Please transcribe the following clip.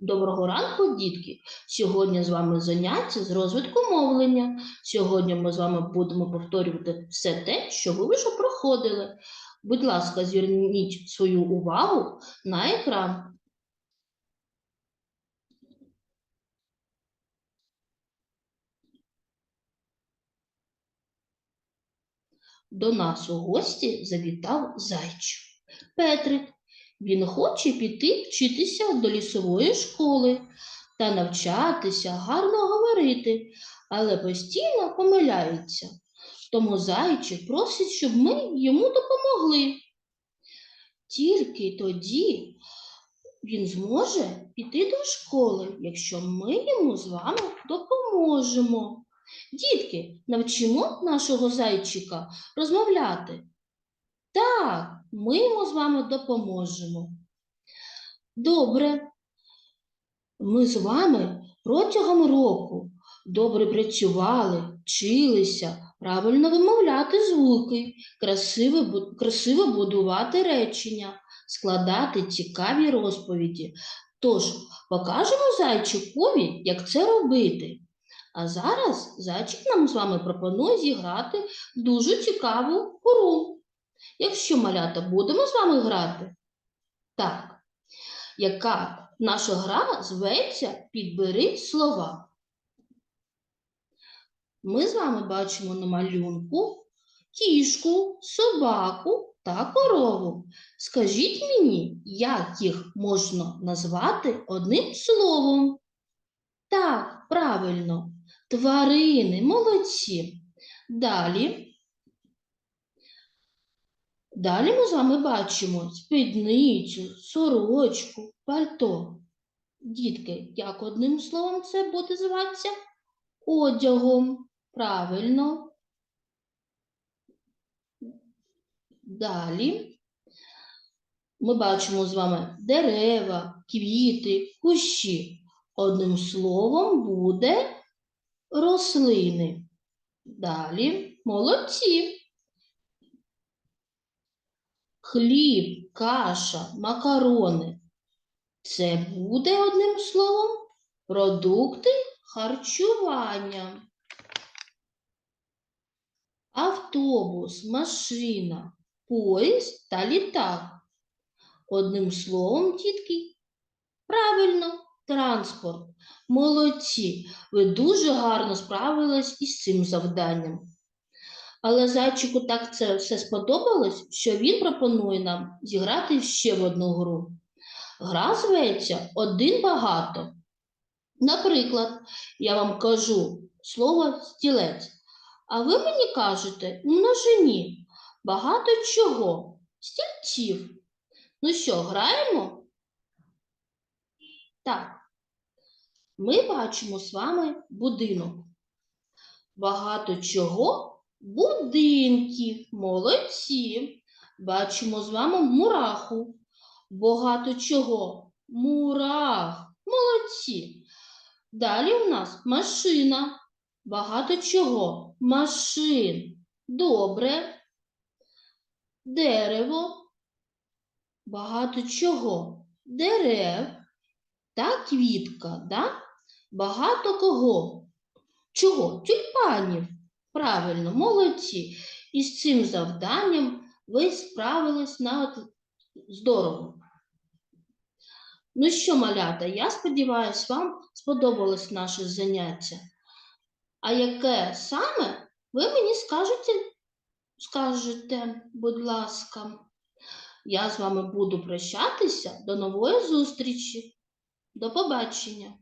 Доброго ранку, дітки! Сьогодні з вами заняття з розвитку мовлення. Сьогодні ми з вами будемо повторювати все те, що ви вже проходили. Будь ласка, зверніть свою увагу на екран. До нас у гості завітав зайчик. Петрик. Він хоче піти вчитися до лісової школи та навчатися гарно говорити, але постійно помиляється. Тому зайчик просить, щоб ми йому допомогли. Тільки тоді він зможе піти до школи, якщо ми йому з вами допоможемо. Дітки, навчимо нашого зайчика розмовляти. Так, ми йому з вами допоможемо. Добре. Ми з вами протягом року добре працювали, вчилися правильно вимовляти звуки, красиво, красиво будувати речення, складати цікаві розповіді. Тож покажемо зайчикові, як це робити. А зараз зайчик нам з вами пропонує зіграти дуже цікаву гру. Якщо малята будемо з вами грати? Так. Яка наша гра зветься Підбери слова. Ми з вами бачимо на малюнку кішку, собаку та корову. Скажіть мені, як їх можна назвати одним словом? Так, правильно, тварини, молодці. Далі. Далі ми з вами бачимо спідницю, сорочку, пальто. Дітки, як одним словом це буде зватися? Одягом. Правильно. Далі ми бачимо з вами дерева, квіти, кущі. Одним словом буде рослини. Далі молодці. Хліб, каша, макарони. Це буде одним словом продукти харчування. Автобус, машина, поїзд та літак. Одним словом, дітки, правильно, транспорт. Молодці, ви дуже гарно справились із цим завданням. Але зайчику так це все сподобалось, що він пропонує нам зіграти ще в одну гру. Гра зветься один багато. Наприклад, я вам кажу слово стілець, а ви мені кажете у множині багато чого, стільців. Ну що, граємо? Так. Ми бачимо з вами будинок. Багато чого будинків. Молодці. Бачимо з вами мураху. Багато чого? Мурах. Молодці. Далі у нас машина. Багато чого? Машин. Добре. Дерево. Багато чого? Дерев. Та квітка, да? Багато кого? Чого? Тюльпанів. Правильно, молодці. І з цим завданням ви справились на здорово. Ну що, малята, я сподіваюся, вам сподобалось наше заняття. А яке саме ви мені скажете, скажете, будь ласка. Я з вами буду прощатися. До нової зустрічі. До побачення.